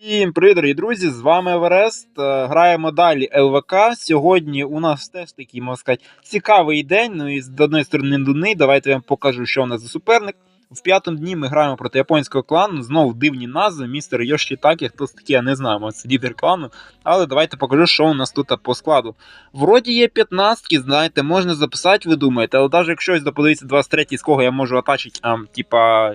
Всім привіт, дорогі друзі! З вами Еверест. Е, Граємо далі ЛВК. Сьогодні у нас теж такий, можна сказати, цікавий день. Ну і з одної сторони нудний. Давайте я вам покажу, що у нас за суперник. В п'ятому дні ми граємо проти японського клану. Знову дивні назви. Містер Йоші Такі, хтось такий, я не знаю, це лідер клану. Але давайте покажу, що у нас тут по складу. Вроді є 15, знаєте, можна записати, ви думаєте, але навіть якщо ось подивитися 23 з кого я можу атачити, типа.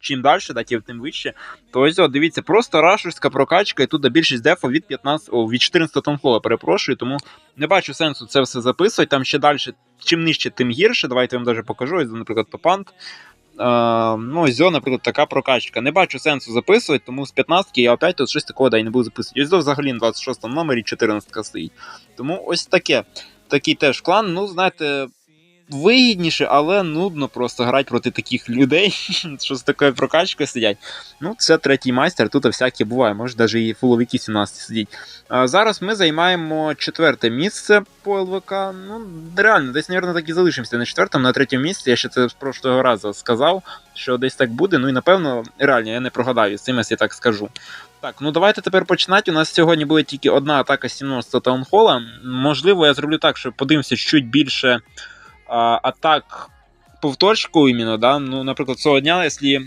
Чим далі, да, тим вище, то ось, о, дивіться, просто рашерська прокачка, і тут більшість дефа від 15, о, від 14 тонфлола, перепрошую, тому не бачу сенсу це все записувати. Там ще далі, чим нижче, тим гірше. Давайте я вам даже покажу. Ось, наприклад, топанк. Uh, ну, ось, наприклад, така прокачка. Не бачу сенсу записувати, тому з 15 я опять тут щось такого да, не буду записувати. Ось взагалі на 26 номері 14 стоїть. Тому ось таке. Такий теж клан. Ну, знаєте, вигідніше, але нудно просто грати проти таких людей, що з такою прокачкою сидять. Ну, це третій майстер, тут всяке буває, може навіть і фуловики 17 сидіть. А Зараз ми займаємо четверте місце по ЛВК. Ну, реально, десь, мабуть, так і залишимося на четвертому, на третьому місці. Я ще це з прошлого разу сказав, що десь так буде. Ну і напевно, реально, я не прогадаю з цим, я так скажу. Так, ну давайте тепер починати. У нас сьогодні буде тільки одна атака 17 таунхола. Можливо, я зроблю так, що подивимося чуть більше атак повторчку іменно, да? ну, наприклад, цього дня, якщо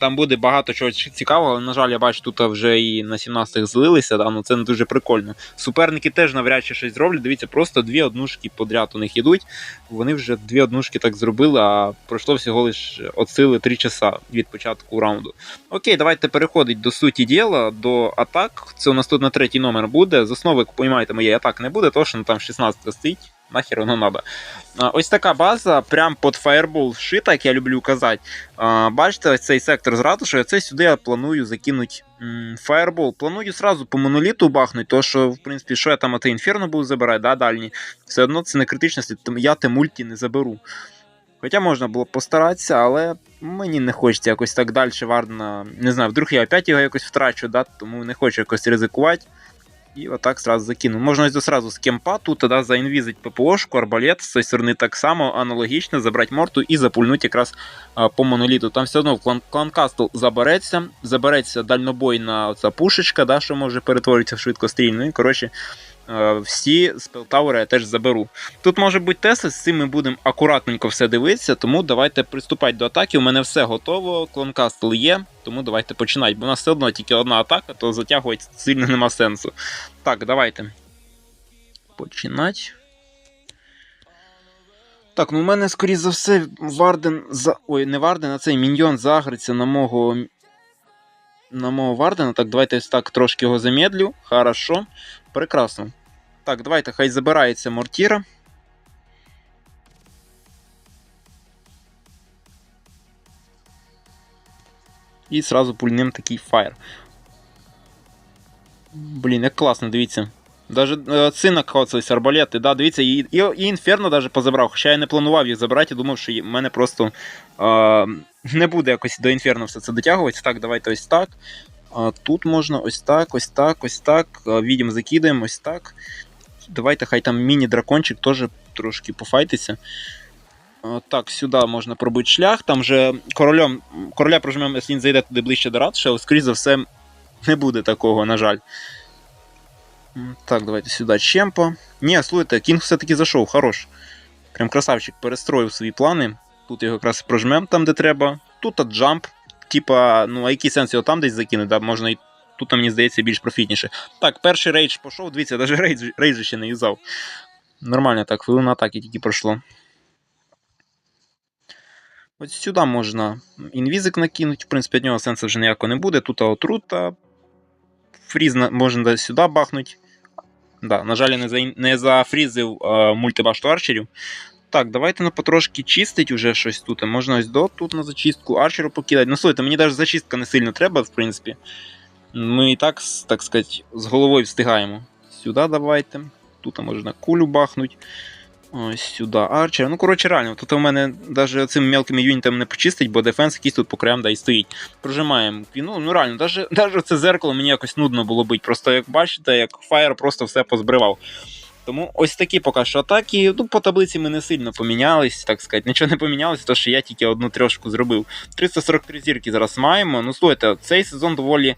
там буде багато чого цікавого, але, на жаль, я бачу, тут вже і на 17-х злилися, да? ну це не дуже прикольно. Суперники теж навряд чи щось зроблять. Дивіться, просто дві однушки подряд у них йдуть. Вони вже дві однушки так зробили, а пройшло всього лише от сили 3 часа від початку раунду. Окей, давайте переходить до суті діла, до атак. Це у нас тут на третій номер буде. З основи, поймаєте, моєї атак не буде, тому що ну, там 16 стоїть нахер воно надо. Ось така база, прям під фаербол вшита, як я люблю казати. Бачите, ось цей сектор з ратушою, це сюди я планую закинути фаербол. Планую сразу по моноліту бахнути, то що, в принципі, що я там ате інферно буду забирати, да, дальні. Все одно це не критичність, я те мульті не заберу. Хоча можна було постаратися, але мені не хочеться якось так далі вардно. Не знаю, вдруг я опять його якось втрачу, да, тому не хочу якось ризикувати. І так сразу закину. Можна ось сразу з кемпа тут тоді заінвізить ППОшку, арбалет, з цієї сторони так само аналогічно, забрати морту і запульнути якраз а, по моноліту. Там все одно клан кланкастл забереться, забереться дальнобойна оця пушечка, да, що може перетворитися в швидкострільну. І коротше, всі спелтаури я теж заберу. Тут може бути Тесли, з цим ми будемо акуратненько все дивитися, тому давайте приступати до атаки. У мене все готово, клонкастл є, тому давайте починати. Бо у нас все одно тільки одна атака, то затягувати сильно нема сенсу. Так, давайте. Починати. Так, ну у мене, скоріш за все, Варден. за... Ой, не Варден, а цей міньйон загриться на мого. На мого Вардена. Так, давайте так трошки його замедлю. Хорошо. Прекрасно. Так, давайте хай забирається мортіра. І зразу пульнем такий фаєр. Блін, як класно, дивіться. Даже е, сина коцались арбалети, да, дивіться, і і, і інферно даже позабрав. Хоча я не планував їх забрати, я думав, що в мене просто е, не буде якось до інферно все це дотягувати. Так, давайте ось так. А Тут можна ось так, ось так, ось так. Відім закидаємо ось так. Давайте хай там міні-дракончик теж трошки пофайтиться. Так, сюди можна пробити шлях. Там же королем, короля прожмемо, якщо він зайде туди ближче до ратуші, але, скоріш за все, не буде такого, на жаль. Так, давайте сюди чемпа. Ні, слухайте, кінг все-таки зайшов, хорош. Прям красавчик перестроїв свої плани. Тут його якраз прожмемо там, де треба. Тут джамп типа, ну, а який сенс його там десь закинути, да? можна і тут, мені здається, більш профітніше. Так, перший рейдж пішов, дивіться, навіть рейдж, рейдж ще не юзав. Нормально так, хвилина атаки тільки пройшло. Ось сюди можна інвізик накинути, в принципі, від нього сенсу вже ніякого не буде. Тут отрута. Фріз можна сюди бахнути. Да, На жаль, не за, не зафрізив е, мультибашту арчерів. Так, давайте ну, потрошки чистить уже щось тут. Можна ось до тут на зачистку, арчеру покидати. Ну, слухайте, мені навіть зачистка не сильно треба, в принципі. Ми і так, так сказати, з головою встигаємо. Сюди давайте. Тут можна кулю бахнути. Ось сюди арчер. Ну, коротше, реально, тут у мене навіть цим мелкими юнітами не почистить, бо дефенс якийсь тут по краям да, і стоїть. Прожимаємо. Ну, ну реально, навіть це зеркало мені якось нудно було бити. Просто як бачите, як Фаєр просто все позбривав. Тому ось такі поки що атаки. Ну, По таблиці ми не сильно помінялись, так сказати. Нічого не помінялося, тому що я тільки одну трьошку зробив. 343 зірки зараз маємо. Ну, слухайте, цей сезон доволі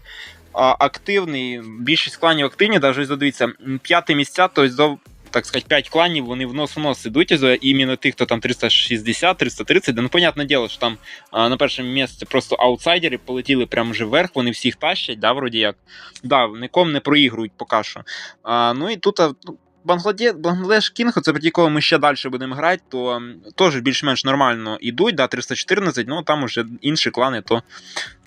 а, активний. Більшість кланів активні, навіть ось дивіться, п'яте місця, тобто. Так сказати, 5 кланів, вони в нос в нос ідуть, іменно тих, хто там 360, 330, да, ну, понятне діло, що там а, на першому місці просто аутсайдери полетіли прямо вже вверх, вони всіх тащать, да, вроді як. Да, нікому не проігрують поки що. А, ну і тут ну, Бангладеш Кінг, це проти коли ми ще далі будемо грати, то теж більш-менш нормально ідуть, да, 314, ну там уже інші клани, то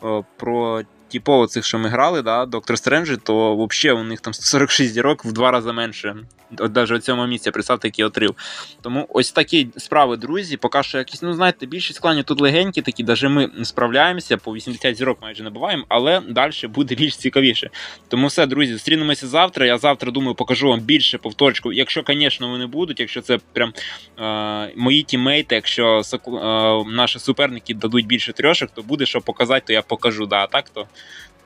о, про типово цих, що ми грали, да, Доктор Стренджі, то взагалі у них там 146 зірок в два рази менше. От навіть у цьому місці, представте, який отрив. Тому ось такі справи, друзі. Поки що якісь, ну знаєте, більшість кланів тут легенькі, такі, навіть ми справляємося, по 80 зірок майже набуваємо, але далі буде більш цікавіше. Тому все, друзі, зустрінемося завтра. Я завтра думаю, покажу вам більше повторчку. Якщо, звісно, вони будуть, якщо це прям е, мої тімейти, якщо е, наші суперники дадуть більше трьошок, то буде що показати, то я покажу. Да, так то.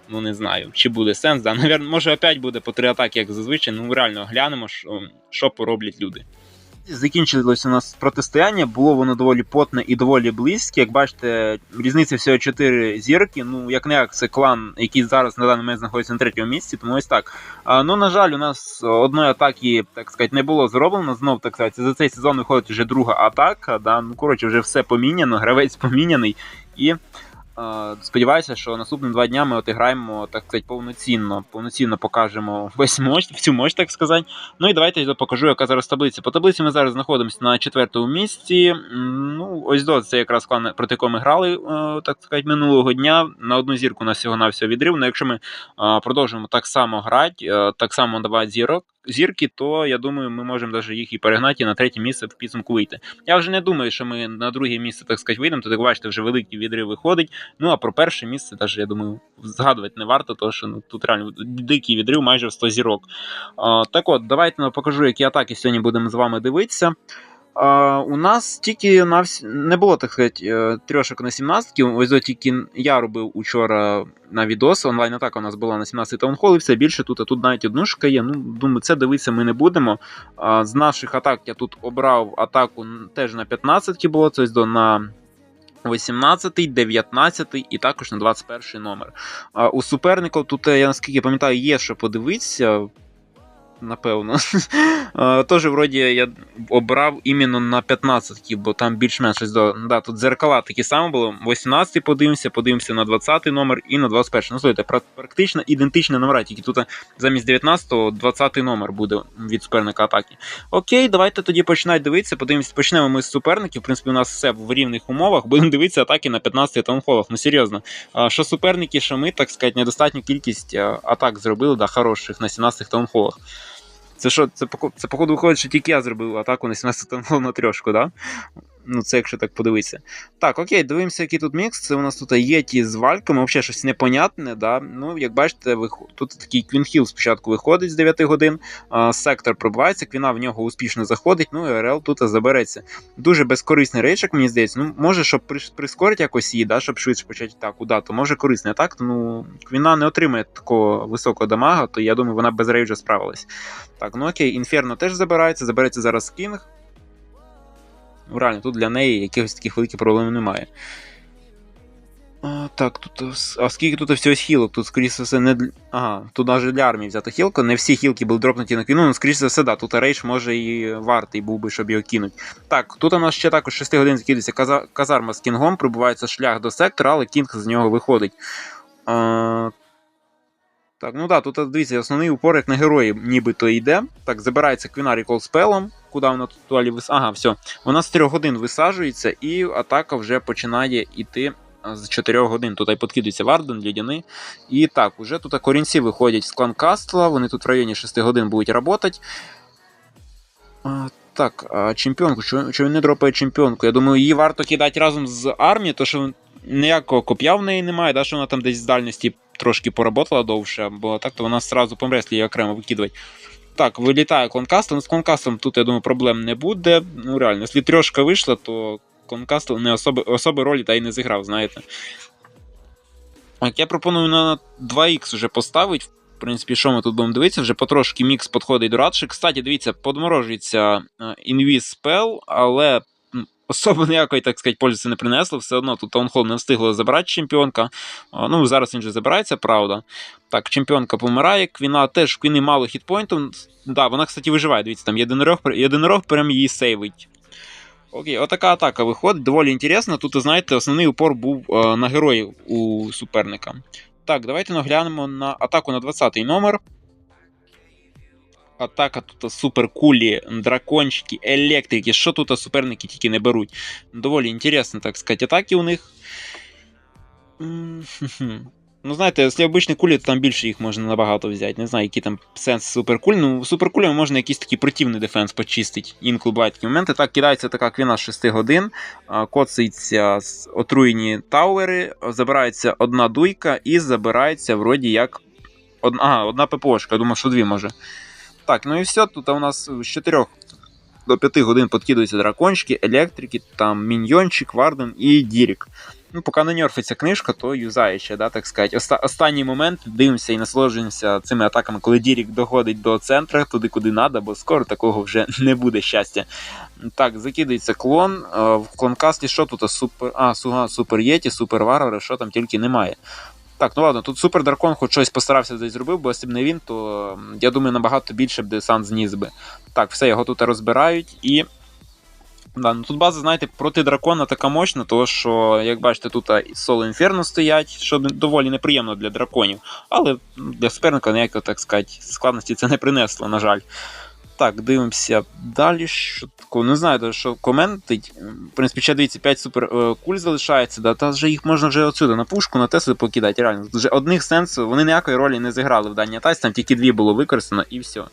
Ну, не знаю, чи буде сенс. Да. Навірно, може, опять буде по три атаки, як зазвичай. Ну, реально глянемо, що, що пороблять люди. Закінчилось у нас протистояння, було воно доволі потне і доволі близьке. Як бачите, різниця всього 4 зірки. Ну, як не як, це клан, який зараз на даний момент знаходиться на третьому місці, тому ось так. А, ну, на жаль, у нас одної атаки, так сказати, не було зроблено. Знов так сказати, за цей сезон виходить вже друга атака. Да? Ну, коротше, вже все поміняно, гравець поміняний. І Сподіваюся, що наступні два дня ми отиграємо, так сказати, повноцінно, повноцінно покажемо весь мощ, всю мощь, так сказати. Ну і давайте я покажу, яка зараз таблиця. По таблиці ми зараз знаходимося на четвертому місці. Ну, ось до це якраз клан, проти якого ми грали, е, так сказати, минулого дня. На одну зірку у нас всього на всього відрив. Ну, якщо ми продовжуємо так само грати, е, так само давати зірок. Зірки, то я думаю, ми можемо навіть їх і перегнати і на третє місце в підсумку вийти. Я вже не думаю, що ми на друге місце, так сказати, вийдемо. тоді, бачите, вже великий відрив виходить. Ну а про перше місце, навіть, я думаю, згадувати не варто, тому що ну, тут реально дикий відрив майже в 100 зірок. А, так от, давайте ну, покажу, які атаки сьогодні будемо з вами дивитися. У нас тільки на вс... не було, так сказати, е, трьошок на 17 Ось тільки я робив учора на відос. Онлайн атака у нас була на 17 таунхол, і все більше тут, а тут навіть однушка є. Ну, думаю, це дивитися ми не будемо. З наших атак я тут обрав атаку теж на 15 було, це до на 18, 19 і також на 21 номер. А у суперників тут, я наскільки пам'ятаю, є що подивитися. Напевно. А, Тож, вроді, я обрав іменно на 15, бо там більш-менш до. Да, тут дзеркала такі самі було. 18 подивимося, подивимося на 20 номер і на 21. Ну, слухайте, практично ідентичні номера, тільки тут замість 19-го 20 номер буде від суперника атаки. Окей, давайте тоді починати дивитися. Подивимося, почнемо ми з суперників. В принципі, у нас все в рівних умовах. Будемо дивитися атаки на 15 таунхолах. Ну серйозно. Що суперники, що ми, так сказати, недостатню кількість атак зробили, да, хороших на 17 таунхолах. Це що, це, походу виходить, що тільки я зробив атаку на 17 таунхол на трьошку, да? Ну, це якщо так подивитися. Так, окей, дивимося, який тут мікс. Це у нас тут є ті з вальками, взагалі щось непонятне, да. Ну, як бачите, тут такий квінхіл спочатку виходить з 9 годин, сектор пробивається, квіна в нього успішно заходить, ну і РЛ тут забереться. Дуже безкорисний рейчик, мені здається. Ну, може, щоб прискорити якось її, да, щоб швидше почати атаку, да, то може корисний. Так, ну, квіна не отримає такого високого дамага, то я думаю, вона без рейджа справилась. Так, ну окей, Інферно теж забирається, забереться зараз Кінг. Ну, реально, тут для неї якихось таких великих проблем немає. А, так, тут. А скільки тут всього хілок? Тут, скоріше за все, не для. Ага, тут навіть для армії взята хілка. Не всі хілки були дропнуті на квіну, ну, скоріше за все, да. Тут рейдж може і вартий був би, щоб його кинуть. Так, тут у нас ще також 6 годин закидується каза... казарма з кінгом, пробувається шлях до сектора, але кінг з нього виходить. А... Так, ну да, тут дивіться, основний упор як на герої нібито йде. Так, забирається квіна рекол спелом, куди вона тут туалі вис... Ага, все. Вона з 3 годин висаджується, і атака вже починає йти з 4 годин. Тут і подкидується Варден, Лідяни. І так, уже тут корінці виходять з клан Кастла, вони тут в районі 6 годин будуть працювати. Так, а чемпіонку, що він не дропає чемпіонку? Я думаю, її варто кидати разом з армією, то що ніякого коп'я в неї немає, да, що вона там десь з дальності трошки поработала довше, бо так то вона сразу помре, якщо її окремо викидувати. Так, вилітає клонкастом. Ну, З клонкастом тут, я думаю, проблем не буде. Ну, реально, якщо трьошка вийшла, то клонкаст не особи, особи ролі та й не зіграв, знаєте. Так, я пропоную на 2х вже поставити. В принципі, що ми тут будемо дивитися, вже потрошки мікс підходить до радші. Кстати, дивіться, подморожується інвіз спел, але м, особо ніякої, так сказати, пользи не принесло. Все одно тут Таунхол не встигло забрати чемпіонка. Ну, зараз він же забирається, правда. Так, чемпіонка помирає. Квіна теж Квіни мало хітпойнтів. Да, вона, кстати, виживає. Дивіться, там єдинорог, єдинорог прям її сейвить. Окей, отака атака виходить, доволі інтересно. Тут, знаєте, основний упор був е, на героїв у суперника. Так, давайте наглянемо на атаку на 20-й номер. Атака тут суперкулі, дракончики, електрики. Що тут суперники тільки не беруть. Доволі інтересно, так сказати, атаки у них. Ну, знаєте, якщо обичні кулі, то там більше їх можна набагато взяти. Не знаю, який там сенс суперкуль. Ну, суперкулями можна якийсь такий противний дефенс почистити. Інколи бувають такі моменти. Так, кидається така квіна з 6 годин, коцається отруєні тауери, забирається одна дуйка і забирається, вроді як. Одна, ага, одна ППОшка, я думав, що дві може. Так, ну і все. Тут у нас з 4 до 5 годин подкидуються дракончики, електрики, там міньйончик, варден і дірік. Ну, поки не нерфиться книжка, то юзаюча, да, так сказати. Оста останній момент дивимося і насолоджуємося цими атаками, коли Дірік доходить до центру, туди, куди треба, бо скоро такого вже не буде щастя. Так, закидається клон. В клонкасті що тут? Супер. А, суга, супер Єті, супер варвари, що там тільки немає. Так, ну ладно, тут Супер Дракон хоч щось постарався десь зробив, бо якщо б не він, то я думаю, набагато більше б десант зніс би. Так, все, його тут розбирають і. Да, ну Тут база, знаєте, проти дракона така мощна, тому що, як бачите, тут соло інферно стоять, що доволі неприємно для драконів. Але для суперника ніякої, так сказати, складності це не принесло, на жаль. Так, дивимося далі. Що такого? Не знаю, що коментить. В принципі, ще дивіться, 5 супер е, куль залишається, да, та вже їх можна вже отсюди на пушку, на Теслу покидати. Реально, вже одних сенсу, вони ніякої ролі не зіграли в даній атаці, там тільки дві було використано і все.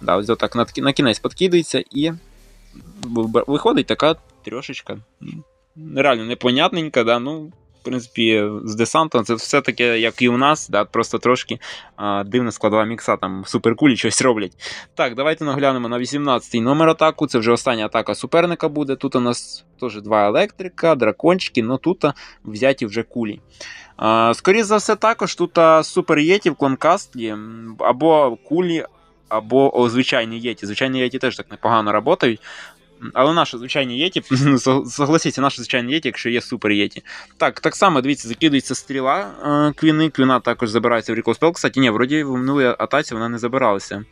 Да, ось так на, на кінець підкидається і виходить така трьошечка. Реально непонятненька, да, ну. В принципі, з десантом це все таке, як і у нас, да, просто трошки а, дивна складова мікса, там суперкулі щось роблять. Так, давайте наглянемо на 18-й номер атаку. Це вже остання атака суперника буде. Тут у нас теж два електрика, дракончики, але тут взяті вже кулі. А, Скоріше за все, також тут супер єті в клонкастлі, або кулі, або о, звичайні єті. Звичайні єті теж так непогано працюють. Але наші звичайні єті, согласіться, наші звичайні єті, якщо є супер єті. Так, так само, дивіться, закидується стріла е, квіни. Квіна також забирається в Recall Spell. Кстати, ні, вроді в минулій атаці вона не забиралася.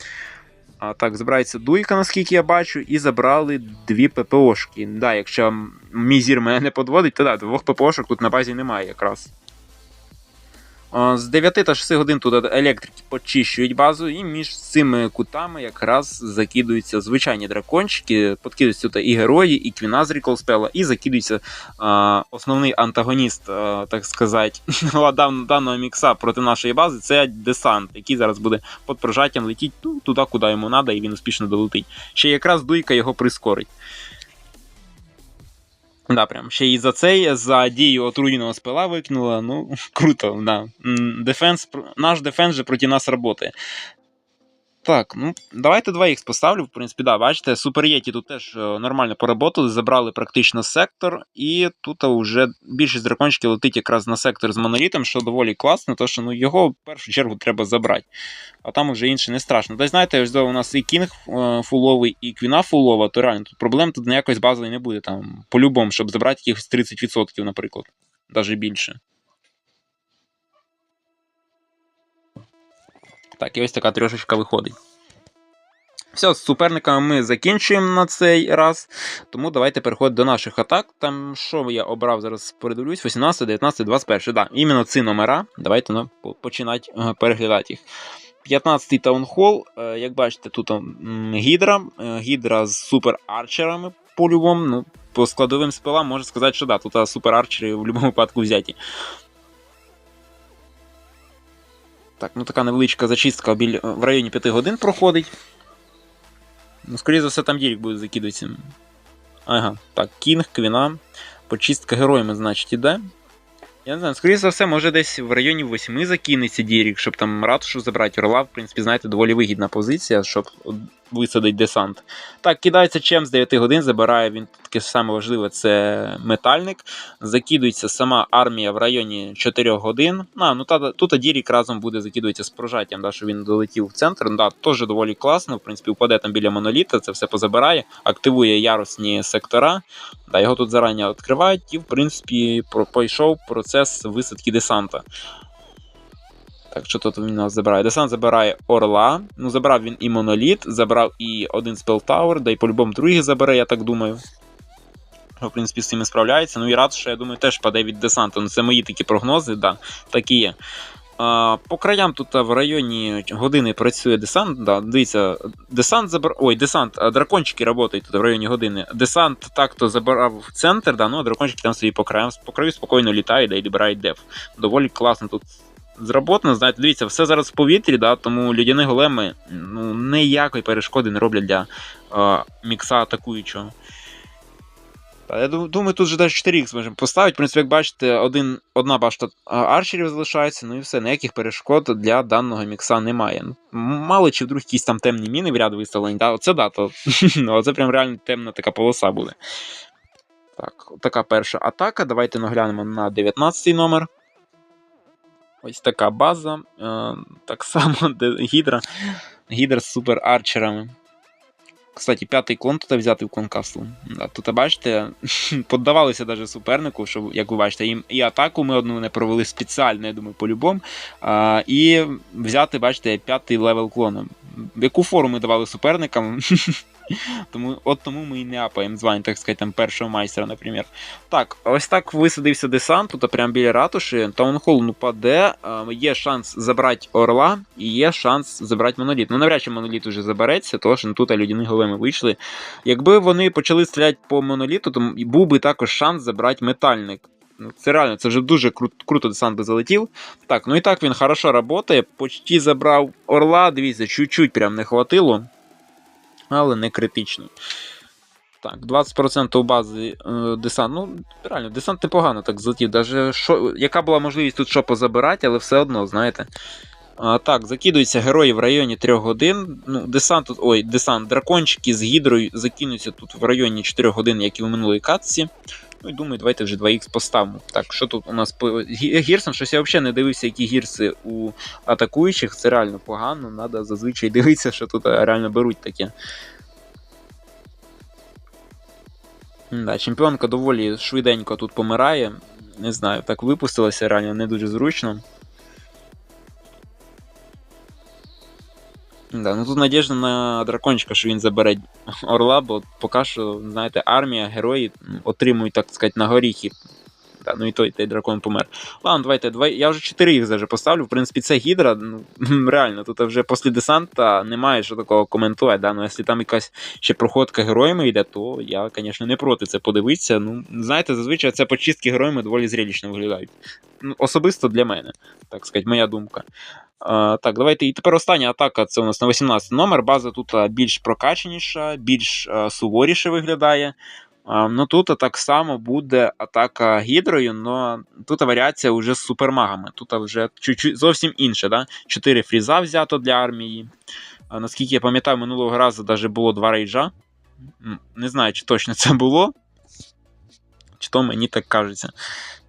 А так, забирається дуйка, наскільки я бачу, і забрали дві ППОшки. Да, Якщо мій зір мене не подводить, то да, двох ППОшок тут на базі немає якраз. З 9 та 6 годин тут електрики почищують базу, і між цими кутами якраз закидуються звичайні дракончики, подкидуються тут і герої, і квіна з Ріколспела, і закидується а, основний антагоніст, а, так сказати, даного мікса проти нашої бази це десант, який зараз буде під прожаттям летіть туди, куди йому треба, і він успішно долетить. Ще якраз дуйка його прискорить. Да, прям ще і за цей, за дію отруєного спила викинула. Ну, круто, да. Дефенс, Наш дефенс же проти нас працює. Так, ну давайте 2х поставлю. В принципі, да, бачите, Супер Єті тут теж е, нормально поработали, забрали практично сектор, і тут вже більшість дракончиків летить якраз на сектор з монолітом, що доволі класно, тому що ну, його в першу чергу треба забрати. А там вже інше не страшно. Та знаєте, ось у нас і кінг е, фуловий, і квіна фулова, то реально тут проблем тут ніякої базової не буде. там, По-любому, щоб забрати якихось 30%, наприклад, навіть більше. Так, і ось така трьошечка виходить. Все, з суперниками ми закінчуємо на цей раз. Тому давайте переходимо до наших атак. Там що я обрав, зараз передивлюсь, 18, 19, 21. Да, іменно ці номера. Давайте ну, починати е, переглядати їх. 15-й таунхол, е, як бачите, тут гідра. Е, гідра з супер-арчерами по-любому. Ну, По складовим спилам можна сказати, що да, тут супер-арчери в будь-якому випадку взяті. Так, ну така невеличка зачистка біль... в районі 5 годин проходить. Ну, скоріше за все, там Дірік буде закидуватися. Ага, так, Кінг, Квіна. Почистка героями, значить, іде. Я не знаю, скоріше за все, може десь в районі 8 закинеться Дірік, щоб там ратушу забрати. Орла, в принципі, знаєте, доволі вигідна позиція, щоб висадить десант. Так, кидається чем з 9 годин, забирає він таке саме важливе це метальник. Закидується сама армія в районі 4 годин. А, ну та, тут Дірік разом буде закидуватися з прожаттям, да, що він долетів в центр. Ну, да, Теж доволі класно. В принципі, упаде там біля моноліта, це все позабирає, активує ярусні сектора. Да, Його тут зарані відкривають, і в принципі пройшов процес висадки десанта. Так, що тут він нас забирає? Десант забирає Орла. Ну, забрав він і Моноліт, забрав і один Спелтауер, да й по-любому другий забере, я так думаю. В принципі, з цим і справляється. Ну і рад, що я думаю, теж паде від десанту. Ну, це мої такі прогнози, да, такі є. А, По краям тут в районі години працює десант. Да, Дивіться, десант забрав. Ой, десант, дракончики працюють тут в районі години. Десант так-то в центр, да, ну а дракончики там собі по краям по краю спокійно літають да, і добирають деф. Доволі класно тут зроботано. Знаєте, дивіться, все зараз в повітрі, да, тому людяні големи ну, ніякої перешкоди не роблять для е, мікса атакуючого. Та, я думаю, тут же навіть 4 х можемо поставити. В принципі, як бачите, один, одна башта арчерів залишається, ну і все, ніяких перешкод для даного мікса немає. Мало чи вдруг якісь там темні міни в ряд виставлені. Да? Оце да, то ну, Оце прям реально темна така полоса буде. Так, така перша атака. Давайте наглянемо на 19 номер. Ось така база. Е, так само де Гідра. Гідра з супер арчерами. Кстати, п'ятий клон тут взяти в клонкасту. Тут, бачите, поддавалися навіть супернику, що, як ви бачите, їм і атаку ми одну не провели спеціально, я думаю, по-любому. І взяти, бачите, п'ятий левел клоном. Яку фору ми давали суперникам? тому, От тому ми і не апаємо звання, так сказати, там першого майстра, наприклад. Так, ось так висадився десант, тут прямо біля ратуші. Таунхол ну паде. Є шанс забрати орла і є шанс забрати моноліт. Ну, навряд чи моноліт уже забереться, тому що ну, тут людяні големи вийшли. Якби вони почали стріляти по моноліту, то був би також шанс забрати метальник. Ну, Це реально, це вже дуже кру круто десант би залетів. Так, ну і так він хорошо працює. Почти забрав орла, дивіться, чуть-чуть прям не хватило але не критично. Так, 20% бази е, десант. Ну, реально, десант непогано так злетів. Даже шо, яка була можливість тут що позабирати, але все одно, знаєте. А, Так, закидуються герої в районі 3 годин. Ну, Десант тут, ой, десант, дракончики з гідрою закинуться тут в районі 4 годин, як і в минулій катці. Ну і думаю, давайте вже 2х поставимо. Так, що тут у нас по гірсам? Щось я взагалі не дивився, які гірси у атакуючих. Це реально погано. Треба зазвичай дивитися, що тут реально беруть таке. Да, Чемпіонка доволі швиденько тут помирає. Не знаю, так випустилася реально не дуже зручно. Да, ну Тут надіжда на дракончика, що він забере орла, бо поки що, знаєте, армія, герої отримують, так сказати, на горіхи. Да, ну і той той дракон помер. Ладно, давайте, давай. Я вже 4 їх даже поставлю. В принципі, це гідра. Ну, Реально, тут вже після десанта немає що такого коментувати. Да? Ну, Якщо там якась ще проходка героями йде, то я, звісно, не проти це подивитися. Ну, Знаєте, зазвичай це почистки героями доволі зрелищно виглядають. Ну, Особисто для мене, так сказати, моя думка. А, Так, давайте. І тепер остання атака це у нас на 18 номер. База тут більш прокачаніша, більш суворіше виглядає. Ну Тут так само буде атака гідрою, але тут варіація вже з супермагами. Тут вже зовсім інше. Да? Чотири фріза взято для армії. Наскільки я пам'ятаю, минулого разу навіть було два рейджа. Не знаю, чи точно це було. Чи то мені так кажеться.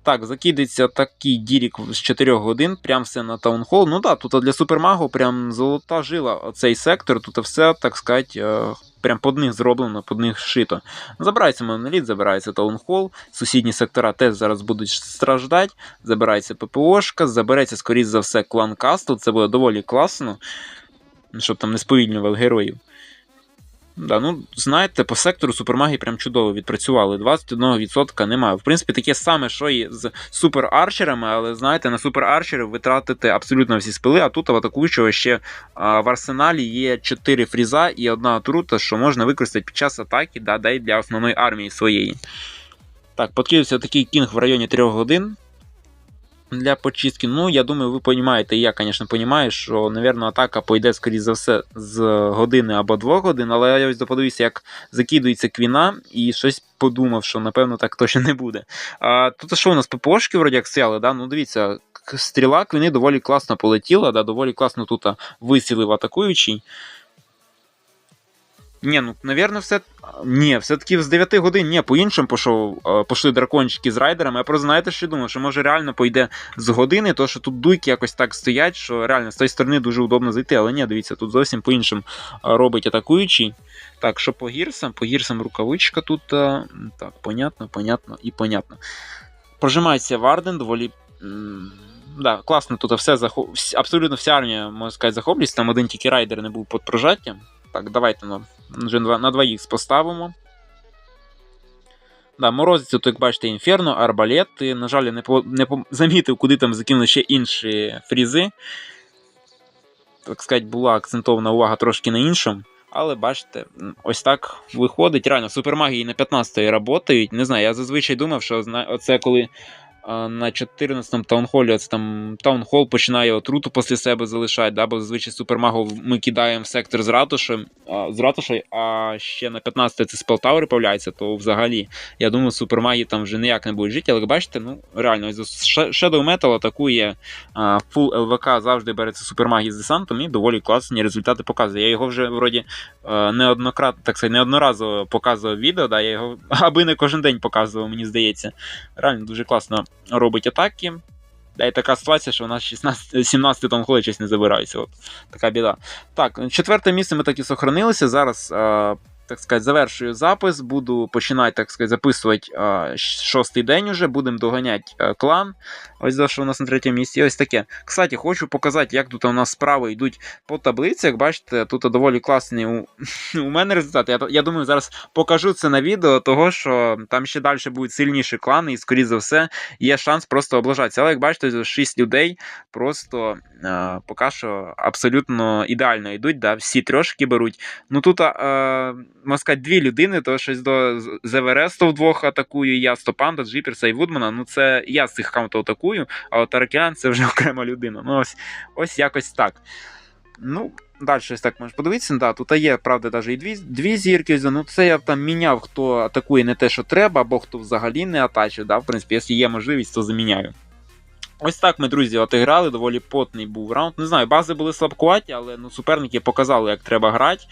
Так, закидається такий дірік з 4 годин, прям все на таунхол. Ну так, тут для супермагу прям золота жила оцей сектор, тут все, так сказати, е, прям под них зроблено, под них шито. Забирається моноліт, забирається таунхол, сусідні сектора теж зараз будуть страждати. Забирається ППОшка, забереться, скоріш за все, клан касту. Це буде доволі класно, щоб там не сповільнював героїв. Да, ну, Знаєте, по сектору супермаги прям чудово відпрацювали. 21% немає. В принципі, таке саме, що і з суперарчерами, але знаєте, на суперарчерів ви тратите абсолютно всі спили, а тут в атакуючого ще а, в арсеналі є 4 фріза і одна отрута, що можна використати під час атаки, да, да, для основної армії своєї. Так, подкидався такий кінг в районі 3 годин для почистки. Ну, я думаю, ви розумієте, і я, звісно, розумію, що, мабуть, атака пойде, скоріш за все, з години або двох годин, але я ось подивився, як закидується квіна, і щось подумав, що, напевно, так точно не буде. А Тут що у нас ППОшки вроді як стояли, да? ну дивіться, стріла квіни доволі класно полетіла, да? доволі класно тут висілив атакуючий. Ні, ну, навірно, все. Ні, все-таки з 9 годин, ні, по-іншому пішов, е, пішли дракончики з райдерами. Я просто знаєте, що думав, що може реально пойде з години, то що тут дуйки якось так стоять, що реально з тої сторони дуже удобно зайти. Але ні, дивіться, тут зовсім по-іншому е, робить атакуючий. Так, що по гірсам? По гірсам рукавичка тут. е, Так, понятно, понятно і понятно. Прожимається Варден, доволі. Да, класно тут все захоп... абсолютно вся армія, можна сказати, захоплюється. Там один тільки райдер не був під прожаттям. Так, давайте на, вже на, на двоїх поставимо. Да, морозець, тут, як бачите, інферно, арбалети. На жаль, не, по, не по, замітив, куди там закинули ще інші фрізи. Так сказати, була акцентована увага трошки на іншому. Але бачите, ось так виходить. Реально, супермагії на 15-ї працюють. Не знаю, я зазвичай думав, що оце коли на 14-му таунхолі оце там таунхол починає отруту після себе залишати, да, бо зазвичай супермагов ми кидаємо в сектор з ратушем, з ратушею, а ще на 15 це спелтаури появляється, то взагалі я думаю, супермаги там вже ніяк не будуть жити, але бачите, ну реально, Shadow Metal атакує фул ЛВК, завжди береться супермаги з десантом і доволі класні результати показує. Я його вже вроді неоднократно, так сказати, неодноразово показував відео, да, я його аби не кожен день показував, мені здається. Реально дуже класно робить атаки. Та й така ситуація, що у нас 16, 17 тонхоли щось не забирається. От така біда. Так, четверте місце ми так і сохранилися. Зараз, е, так сказати, завершую запис. Буду починати, так сказати, записувати е, шостий день уже. Будемо доганяти е, клан. Ось за що у нас на третьому місці. Ось таке. Кстати, хочу показати, як тут у нас справи йдуть по таблиці. Як бачите, тут доволі класний у, у мене результат. Я, я думаю, зараз покажу це на відео, того що там ще далі будуть сильніші клани, і, скоріше за все, є шанс просто облажатися. Але як бачите, 6 людей просто е, поки що абсолютно ідеально йдуть. Да? Всі трошки беруть. Ну тут, е, можна сказати, дві людини, то щось до з вдвох атакую, я Стопанда, Джіперса і Вудмана. Ну це я з цих аккаунтів атакую, а от Аракелян це вже окрема людина. Ну ось, ось якось так. Ну, далі ось так можеш подивитися. Да, тут є, правда, навіть і дві, дві зірки. Ну, це я там міняв, хто атакує не те, що треба, або хто взагалі не атачив. Да? В принципі, якщо є можливість, то заміняю. Ось так ми, друзі, отіграли. Доволі потний був раунд. Не знаю, бази були слабкуваті, але ну, суперники показали, як треба грати.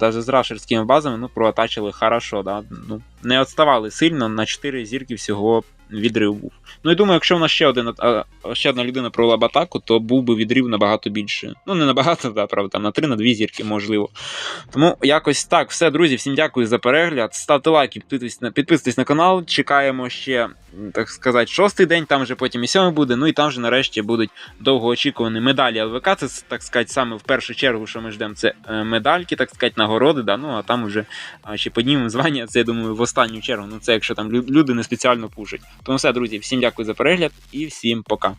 Даже з рашерськими базами ну, проатачили хорошо. Да? Ну, не відставали сильно, на 4 зірки всього відрив був. Ну і думаю, якщо в нас ще, один, ще одна людина провела б атаку, то був би відрив набагато більше. Ну, не набагато, да, правда, там на 3, на 2 зірки, можливо. Тому якось так. Все, друзі, всім дякую за перегляд. Ставте лайки, підписуйтесь на, підписуйтесь на канал. Чекаємо ще, так сказати, шостий день, там вже потім і сьомий буде. Ну і там вже нарешті будуть довгоочікувані медалі ЛВК. Це, так сказати, саме в першу чергу, що ми ждемо, це е, медальки, так сказати, нагороди. Да? Ну а там вже ще піднімемо звання. Це я думаю, в останню чергу. Ну це якщо там лю- люди не спеціально пушать. Тому все, друзі, всім дякую за перегляд і всім пока.